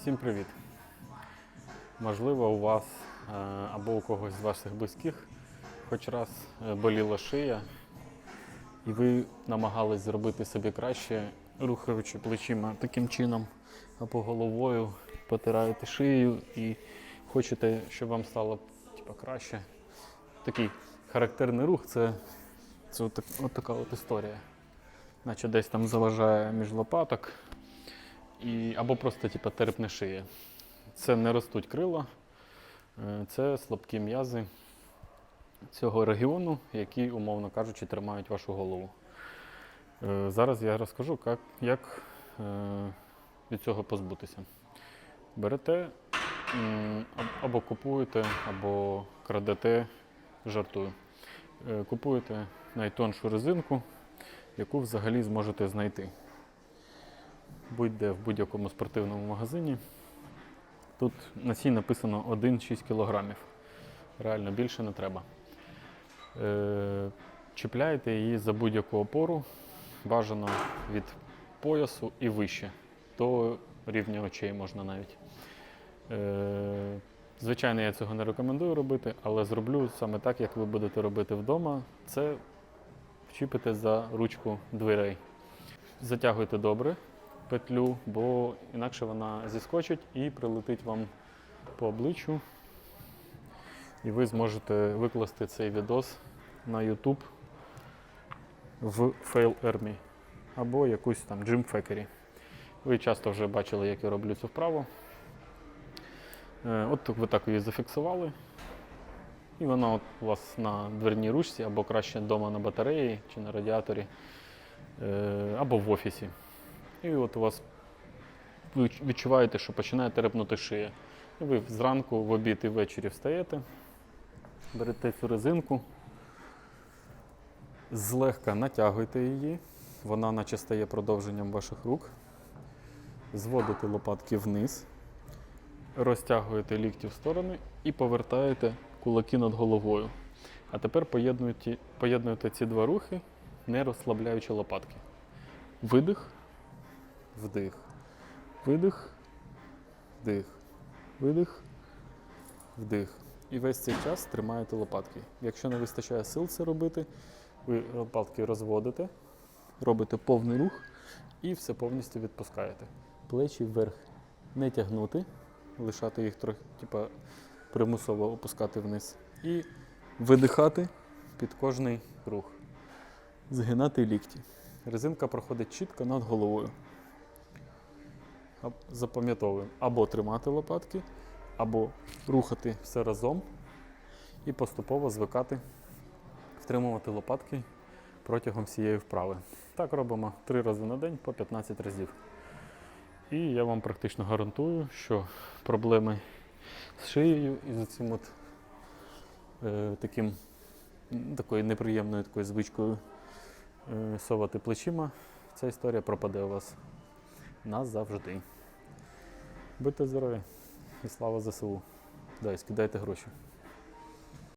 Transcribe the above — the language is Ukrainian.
Всім привіт! Можливо, у вас е, або у когось з ваших близьких хоч раз е, боліла шия, і ви намагались зробити собі краще, рухаючи плечима таким чином або головою, потираєте шию і хочете, щоб вам стало типу, краще. Такий характерний рух це, це от, от така от історія. Наче десь там заважає між лопаток і, або просто типу, терпне шия. Це не ростуть крила, е, це слабкі м'язи цього регіону, які, умовно кажучи, тримають вашу голову. Е, Зараз я розкажу, як, як е, від цього позбутися. Берете або купуєте, або крадете, жартую. Купуєте найтоншу резинку, яку взагалі зможете знайти будь-де в будь-якому спортивному магазині. Тут на цій написано 1-6 кг. Реально більше не треба. Е, чіпляєте її за будь-яку опору, бажано від поясу і вище, до рівня очей можна навіть. Е, звичайно, я цього не рекомендую робити, але зроблю саме так, як ви будете робити вдома. Це вчіпите за ручку дверей. Затягуйте добре петлю, бо інакше вона зіскочить і прилетить вам по обличчю. І ви зможете викласти цей відос на YouTube в Fail Army або якусь там Gym Factory. Ви часто вже бачили, як я роблю цю вправу. Е, От ви так її зафіксували. І вона от у вас на дверній ручці, або краще вдома на батареї чи на радіаторі, е, або в офісі. І от у вас ви відчуваєте, що починає терепнути шия. І ви зранку, в обід і ввечері встаєте, берете цю резинку, злегка натягуєте її, вона наче стає продовженням ваших рук, зводите лопатки вниз, розтягуєте лікті в сторони і повертаєте кулаки над головою. А тепер поєднуєте, поєднуєте ці два рухи, не розслабляючи лопатки. Видих, вдих, видих, вдих, видих, вдих. І весь цей час тримаєте лопатки. Якщо не вистачає сил це робити, ви лопатки розводите, робите повний рух і все повністю відпускаєте. Плечі вверх не тягнути, лишати їх трохи, типа, примусово опускати вниз. І видихати під кожний рух. Згинати лікті. Резинка проходить чітко над головою. Запам'ятовуємо або тримати лопатки, або рухати все разом і поступово звикати втримувати лопатки протягом всієї вправи. Так робимо три рази на день по 15 разів. І я вам практично гарантую, що проблеми з шиєю і з цим от е, таким такою неприємною такою звичкою е, совати плечима, ця історія пропаде у вас назавжди. Будьте здорові і слава ЗСУ. Дай, скидайте гроші.